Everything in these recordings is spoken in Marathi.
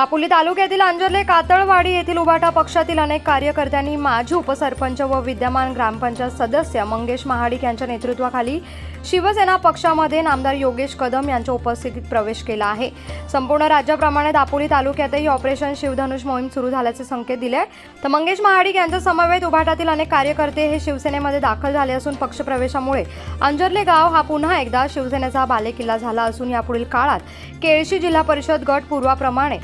दापोली तालुक्यातील अंजर्ले कातळवाडी येथील उभाटा पक्षातील अनेक कार्यकर्त्यांनी माजी उपसरपंच व विद्यमान ग्रामपंचायत सदस्य मंगेश महाडिक यांच्या नेतृत्वाखाली शिवसेना पक्षामध्ये नामदार योगेश कदम यांच्या उपस्थितीत प्रवेश केला आहे. संपूर्ण राज्याप्रमाणे दापोली तालुक्यातही ऑपरेशन शिवधनुष मोहीम सुरू झाल्याचे संकेत दिले. आहे तर मंगेश महाडिक यांच्या समवेत उभाटातील अनेक कार्यकर्ते हे शिवसेनेमध्ये दाखल झाले असून पक्षप्रवेशामुळे अंजर्ले गाव हा पुन्हा एकदा शिवसेनेचा बालेकिल्ला झाला असून यापुढील काळात केळशी जिल्हा परिषद गट पूर्वाप्रमाणे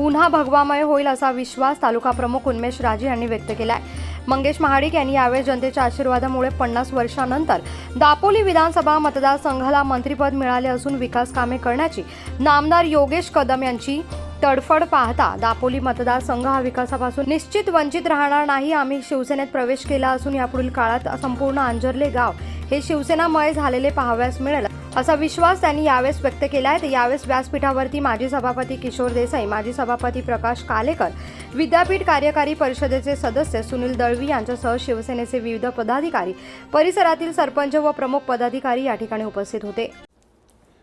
पुन्हा भगवामय होईल असा विश्वास तालुका प्रमुख उन्मेश राजे यांनी व्यक्त केला आहे मंगेश महाडिक यांनी यावेळी जनतेच्या आशीर्वादामुळे पन्नास वर्षानंतर दापोली विधानसभा मतदारसंघाला मंत्रिपद मिळाले असून विकास कामे करण्याची नामदार योगेश कदम यांची तडफड पाहता दापोली मतदारसंघ हा विकासापासून निश्चित वंचित राहणार नाही. आम्ही शिवसेनेत प्रवेश केला असून यापुढील काळात संपूर्ण आंजरले गाव हे शिवसेनामय झालेले पाहाव्यास मिळेल असा विश्वास त्यांनी यावेळेस व्यक्त केला आहे तर यावेळेस व्यासपीठावरती माजी सभापती किशोर देसाई माजी सभापती प्रकाश कालेकर विद्यापीठ कार्यकारी परिषदेचे सदस्य सुनील दळवी यांच्यासह शिवसेनेचे विविध पदाधिकारी परिसरातील सरपंच व प्रमुख पदाधिकारी या ठिकाणी उपस्थित होते.